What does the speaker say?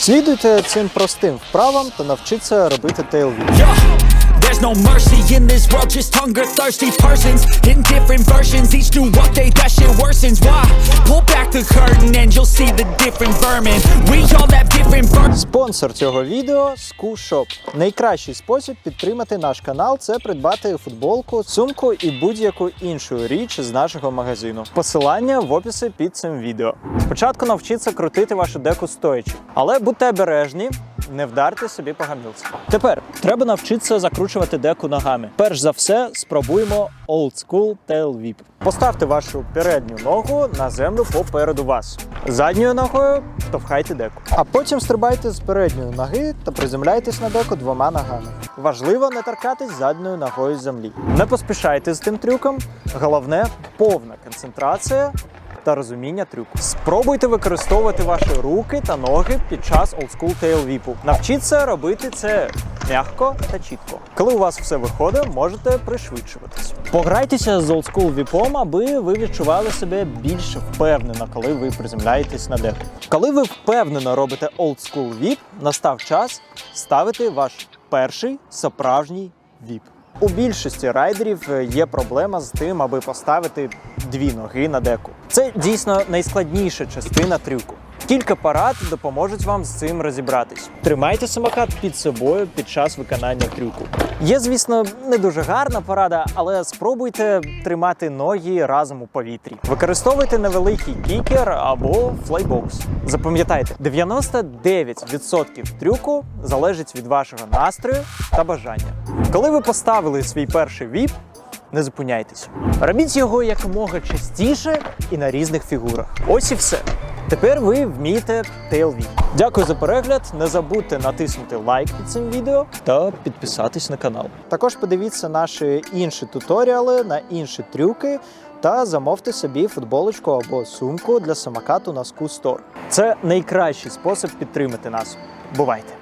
Слідуйте цим простим вправам та навчіться робити тейлвіп. No mercy in this world, just hunger thirsty persons in different versions. Each new update, that shit worsens. Why? Pull back the curtain and you'll see the different vermin. We all have different. Спонсор цього відео SkuShop. Найкращий спосіб підтримати наш канал це придбати футболку, сумку і будь-яку іншу річ з нашого магазину. Посилання в описі під цим відео. Спочатку навчіться крутити вашу деку стоячи, але будьте обережні. Не вдарте собі по гамілці. Тепер треба навчитися закручувати деку ногами. Перш за все, спробуємо Old School Tail Whip. Поставте вашу передню ногу на землю попереду вас. Задньою ногою штовхайте деку. А потім стрибайте з передньої ноги та приземляйтесь на деку двома ногами. Важливо не торкатись задньою ногою землі. Не поспішайте з тим трюком. Головне повна концентрація та розуміння трюку. Спробуйте використовувати ваші руки та ноги під час олдскул тейлвіпу. Навчіться робити це м'яко та чітко. Коли у вас все виходить, можете пришвидшуватись. Пограйтеся з олдскул віпом, аби ви відчували себе більш впевнено, коли ви приземляєтесь на деку. Коли ви впевнено робите олдскул віп, настав час ставити ваш перший справжній віп. У більшості райдерів е, є проблема з тим, аби поставити дві ноги на деку. Це дійсно найскладніша частина трюку. Кілька парад допоможуть вам з цим розібратись. Тримайте самокат під собою під час виконання трюку. Є, звісно, не дуже гарна порада, але спробуйте тримати ноги разом у повітрі. Використовуйте невеликий кікер або флейбокс. Запам'ятайте, 99% трюку залежить від вашого настрою та бажання. Коли ви поставили свій перший віп, не зупиняйтесь. Робіть його якомога частіше і на різних фігурах. Ось і все. Тепер ви вмієте TLV. Дякую за перегляд. Не забудьте натиснути лайк під цим відео та підписатись на канал. Також подивіться наші інші туторіали на інші трюки та замовте собі футболочку або сумку для самокату на Store. Це найкращий спосіб підтримати нас. Бувайте!